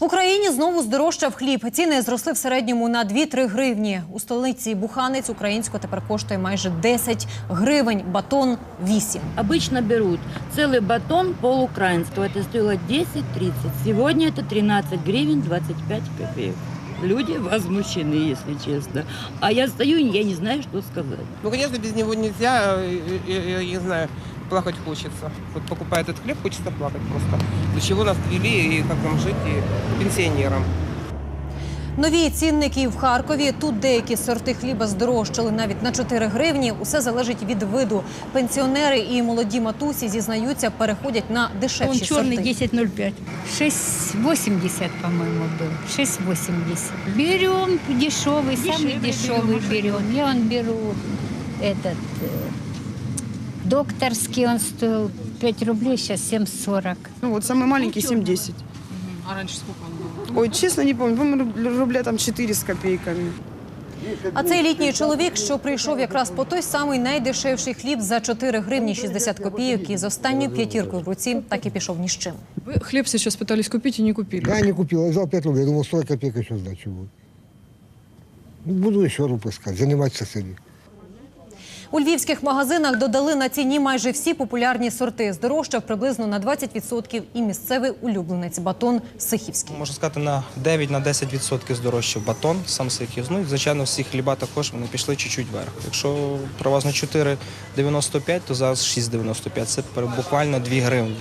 В Україні знову здорожчав хліб. Ціни зросли в середньому на 2-3 гривні. У столиці Буханець українського тепер коштує майже 10 гривень, батон 8. Обычно берут целый батон полукраинского. Это стоило 10-30. Сегодня это 13 гривен 25 копеек. Люди возмущены, если честно. А я стою, и я не знаю, что сказать. Ну, конечно, без него нельзя, э, э, я не знаю, плакать хочется. Вот покупая этот хлеб, хочется плакать просто. До чего нас довели и как нам жить и пенсионерам. Нові цінники в Харкові. Тут деякі сорти хліба здорожчали навіть на 4 гривні. Усе залежить від виду. Пенсіонери і молоді матусі зізнаються, переходять на Он дешевші черный сорти. 10,05. 6,80, по-моему, был. 6,80. Берем дешевый, самый дешевый берем. Я он беру этот э, докторский, он стоил 5 рублей, сейчас 7,40. Ну вот самый маленький 7-10. А раньше сколько он был? Ой, честно не помню, по-моему, руб- рубля там 4 с копейками. А цей літній чоловік, що прийшов якраз по той самий найдешевший хліб за 4 гривні 60 копійок і з останньою п'ятіркою в руці так і пішов ні з чим. Вы хлеб сейчас пытались купить и не купили. Я не купил, я взял 5 рублей, я думал, 40 копеек еще сдачи будет. Ну, буду еще рубль искать, занимать соседей. У львівських магазинах додали на ціні майже всі популярні сорти. Здорожчав приблизно на 20% і місцевий улюбленець батон Сихівський. Можна сказати, на 9 на 10% здорожчав батон, сам сихів. Ну і звичайно, всі хліба також вони пішли чуть-чуть вверх. Якщо привозно 4,95, то зараз 6,95. Це буквально 2 гривні.